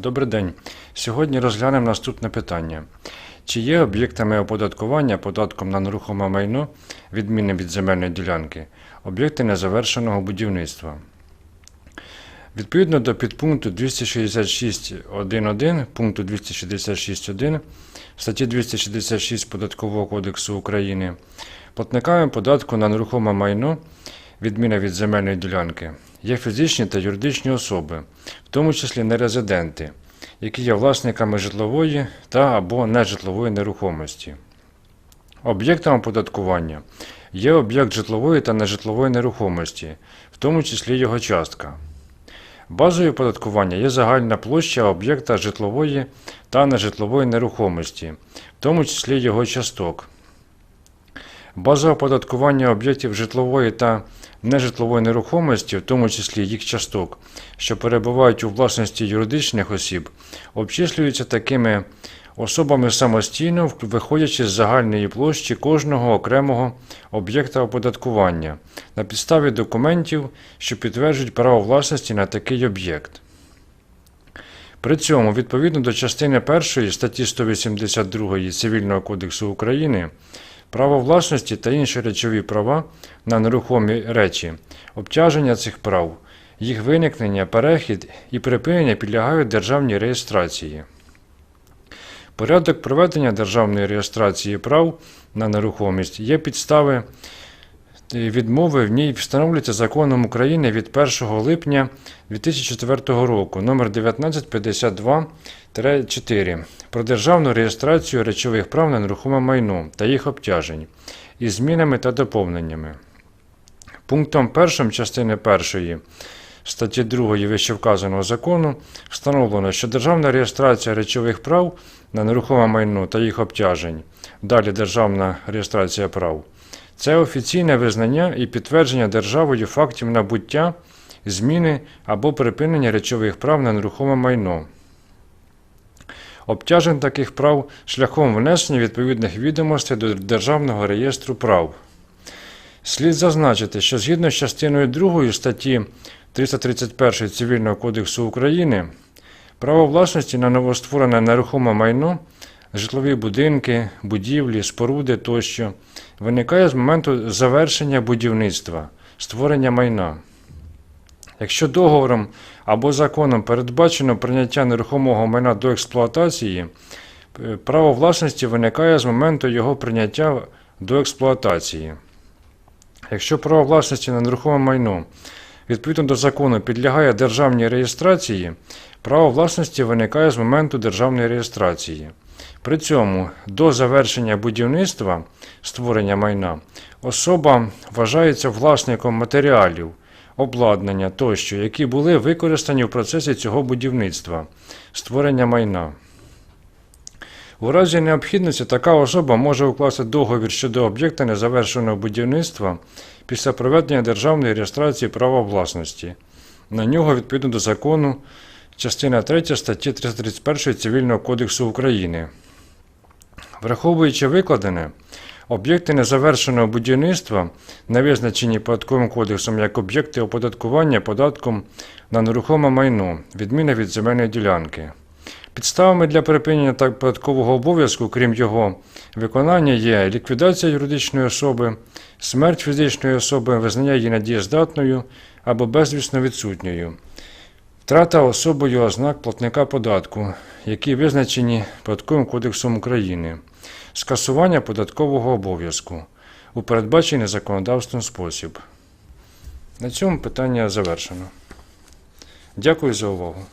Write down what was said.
Добрий день. Сьогодні розглянемо наступне питання. Чи є об'єктами оподаткування податком на нерухоме майно, відмінним від земельної ділянки, об'єкти незавершеного будівництва? Відповідно до підпункту 266.1.1 пункту 266.1 статті 266 Податкового кодексу України платниками податку на нерухоме майно, відміна від земельної ділянки, є фізичні та юридичні особи, в тому числі нерезиденти, які є власниками житлової та або нежитлової нерухомості. Об'єктом оподаткування є об'єкт житлової та нежитлової нерухомості, в тому числі його частка. Базою оподаткування є загальна площа об'єкта житлової та нежитлової нерухомості, в тому числі його часток. База оподаткування об'єктів житлової та нежитлової нерухомості, в тому числі їх часток, що перебувають у власності юридичних осіб, обчислюються такими особами самостійно, виходячи з загальної площі кожного окремого об'єкта оподаткування на підставі документів, що підтверджують право власності на такий об'єкт. При цьому, відповідно до частини 1 статті 182 Цивільного кодексу України, право власності та інші речові права на нерухомі речі, обтяження цих прав, їх виникнення, перехід і припинення підлягають державній реєстрації. Порядок проведення державної реєстрації прав на нерухомість є підстави відмови в ній встановлюється законом України від 1 липня 2004 року номер 1952-4 про державну реєстрацію речових прав на нерухоме майно та їх обтяжень із змінами та доповненнями. Пунктом 1 частини 1 статті 2 вищевказаного закону встановлено, що державна реєстрація речових прав на нерухоме майно та їх обтяжень, далі державна реєстрація прав, це офіційне визнання і підтвердження державою фактів набуття, зміни або припинення речових прав на нерухоме майно. Обтяжень таких прав шляхом внесення відповідних відомостей до Державного реєстру прав. Слід зазначити, що згідно з частиною 2 статті 331 Цивільного кодексу України, право власності на новостворене нерухоме майно, житлові будинки, будівлі, споруди тощо виникає з моменту завершення будівництва, створення майна. Якщо договором або законом передбачено прийняття нерухомого майна до експлуатації, е, право власності виникає з моменту його прийняття до експлуатації. Якщо право власності на нерухоме майно відповідно до закону підлягає державній реєстрації, право власності виникає з моменту державної реєстрації. При цьому до завершення будівництва створення майна особа вважається власником матеріалів, обладнання тощо, які були використані в процесі цього будівництва, створення майна. У разі необхідності така особа може укласти договір щодо об'єкта незавершеного будівництва після проведення державної реєстрації права власності. На нього відповідно до закону частина 3 статті 331 Цивільного кодексу України. Враховуючи викладене, об'єкти незавершеного будівництва, не визначені податковим кодексом як об'єкти оподаткування податком на нерухоме майно, відміна від земельної ділянки. Підставами для припинення так податкового обов'язку, крім його виконання, є ліквідація юридичної особи, смерть фізичної особи, визнання її недієздатною або безвісно відсутньою, втрата особою ознак платника податку, які визначені Податковим кодексом України, скасування податкового обов'язку у передбачений законодавством спосіб. На цьому питання завершено. Дякую за увагу.